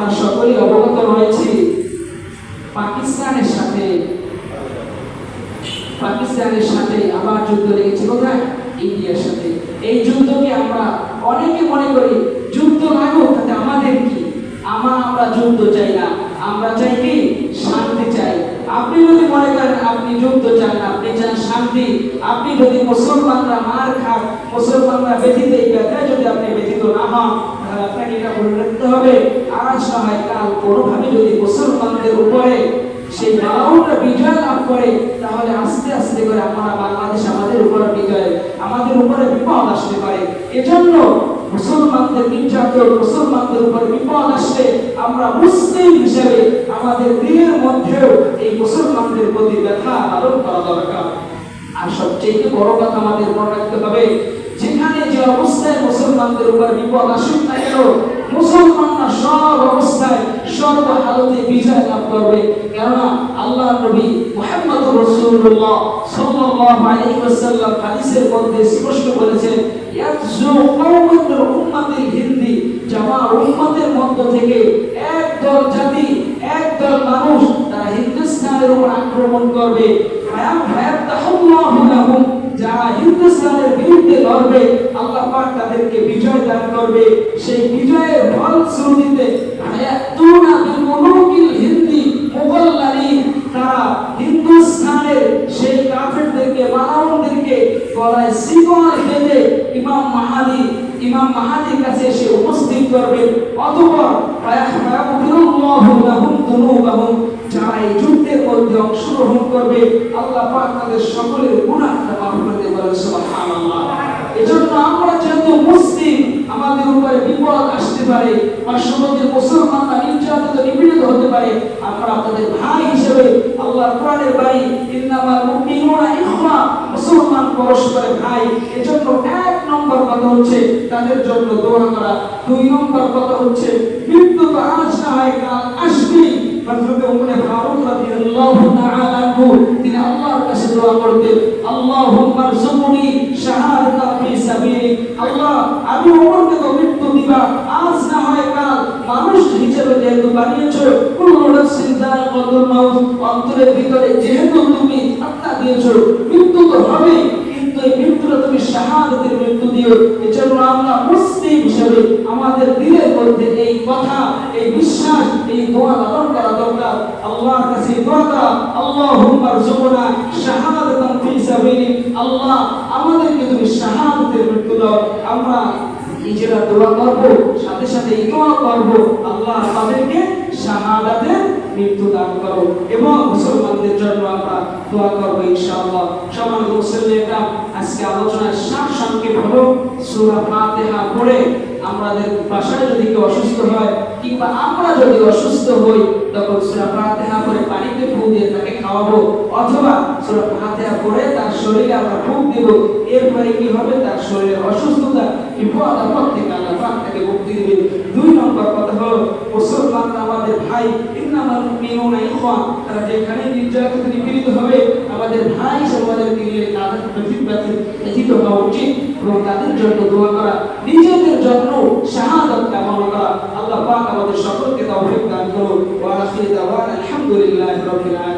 আমরা সকলেই অবগত রয়েছি পাকিস্তানের সাথে। পাকিস্তানের সাথে আবার যুদ্ধ লেগেছে কোথায় ইন্ডিয়ার সাথে। এই যুদ্ধকে আমরা অনেকে মনে করি যুদ্ধ লাগুক তাতে আমাদের কি? আমা আমরা যুদ্ধ চাই না। আমরা চাই কি? শান্তি চাই। আপনি যদি মনে করেন আপনি যুদ্ধ চান আপনি চান শান্তি। আপনি যদি মুসলমানরা মার খান মুসলমানরা ব্যথিত এই ব্যথায় যদি আপনি ব্যথিত না হন তাহলে আপনাকে রাখতে হবে। না হয় কাল কোনোভাবে যদি মুসলমানদের উপরে সেই বাউন্ডটা বিজয় লাভ করে, তাহলে আস্তে আস্তে করে আমরা বাংলাদেশ আমাদের উপরে বিজয়, আমাদের উপরে বিপদ আসতে পারে। এজন্য মুসলমানদের নির্যাতন, মুসলমানদের উপরে বিপদ আসলে আমরা মুসলিম হিসেবে আমাদের দিনের মধ্যেও এই মুসলমানদের প্রতি ব্যথা লালন করা দরকার। আর সবচেয়ে বড় কথা আমাদের মনে রাখতে হবে অবস্থায় মুসলমানদের উপর বিপদ আসুক না কেন, মুসলমানরা সব অবস্থায়, সর্ব হালতে বিজয় লাভ করবে। কেননা আল্লাহ নবী মুহাম্মদ রাসূলুল্লাহ সাল্লাল্লাহু আলাইহি ওয়াসাল্লাম হাদিসের মধ্যে স্পষ্ট বলেছেন ইয়াজু কওমুন উম্মাতিল হিন্দি। জামা উম্মতের মধ্য থেকে একদল জাতি একদল মানুষ, তারা হিন্দুস্তানের উপর আক্রমণ করবে। ফায়াম ফায়াতাহুল্লাহু লাহুম। যারা হিন্দুস্তানের বিরুদ্ধে লড়বে, আল্লাহ পাক তাদেরকে বিজয় দান করবে। সেই বিজয়ের বিল মুলুকিল হিন্দি তারা সেই কাফেরদেরকে গলায় শিকল বেঁধে ইমাম মাহাদি, ইমাম মাহাদির কাছে এসে উপস্থিত করবে। অতঃপর যারা এই অংশগ্রহণ করবে। আল্লাহ পাক তাদের সকলের গুনাহটা মাফ করে দেবেন বলেন সুবহানাল্লাহ। এজন্য আমরা যেহেতু মুসলিম, আমাদের উপরে বিপদ আসতে পারে, পার্শ্ববর্তী মুসলমানরা নির্যাতিত, নিপীড়িত হতে পারে, আমরা আপনাদের ভাই হিসেবে আল্লাহর কোরআনের বাণী, ইন্নামাল মুমিনুনা ইখওয়া, মুসলমান পরস্পরের ভাই। এজন্য এক নম্বর কথা হচ্ছে তাদের জন্য দোয়া করা। দুই নম্বর কথা হচ্ছে, মৃত্যু তো আজ না হয় কাল আসবেই হযরত উমরে ফারুক রাদিয়াল্লাহু তাআলা আনহু, তিনি আল্লাহর কাছে দোয়া করতেন, আল্লাহুম্মা রযুকনি শাহাদাতা ফি সাবিলিক আল্লাহ, আমি ওমরকে তো মৃত্যু দিবা, আজ না হয় কাল মানুষ হিসেবে যেহেতু বানিয়েছো, কুল্লু নাফসিন যায়িকাতুল মাউত অন্তরের ভিতরে যেহেতু তুমি আত্মা দিয়েছ, মৃত্যু তো হবেই। শাহাদাতের মৃত্যু দিও। এজন্য আমরা মুসলিম হিসেবে আমাদের দিলের মধ্যে এই কথা, এই বিশ্বাস, এই দোয়া লালন করা দরকার। আল্লাহর কাছে দোয়া করা, আল্লাহুম্মা রযুকনা শাহাদাতান ফি সাবিলিক আল্লাহ, আমাদেরকে তুমি শাহাদাতের মৃত্যু দাও। আমরা নিজেরা দোয়া করব, সাথে সাথে এই দোয়া করব। আল্লাহ আমাদেরকে শাহাদাতের মৃত্যু দান করো। এবং মুসলমানদের জন্য আমরা দোয়া করব ইনশাআল্লাহ। সম্মানিত মুসলিমরা আজকে সংক্ষেপ হলো সূরা ফাতিহা পড়ে আমাদের বাসায় যদি কেউ অসুস্থ হয় কিংবা আমরা যদি অসুস্থ হই, তখন সূরা ফাতিহা পড়ে পানিতে ফু দিয়ে তাকে খাওয়াবো। অথবা সূরা ফাতিহা পড়ে তার শরীরে আমরা ফুক দেব। এরপরে কি হবে? তার শরীরের অসুস্থতা বিপদ আপদ থেকে আল্লাহ পাক তাকে মুক্তি দিবে দুই নম্বর কথা হলো মুসলমানরা আমাদের ভাই, ইন্নামাল মুমিনুনা ইখওয়া, তারা যেখানে নির্যাতিত নিপীড়িত হবে আমাদের ভাই হিসেবে আমাদেরকে নিয়ে তাদের প্রতি ব্যথিত ব্যথিত হওয়া উচিত এবং তাদের জন্য দোয়া করা, নিজেদের জন্য শাহাদাত কামনা করা। আল্লাহ পাক আমাদের সকলকে তৌফিক দান করুন। ওয়া আখির দাওয়ানা আলহামদুলিল্লাহি রাব্বিল আলামিন।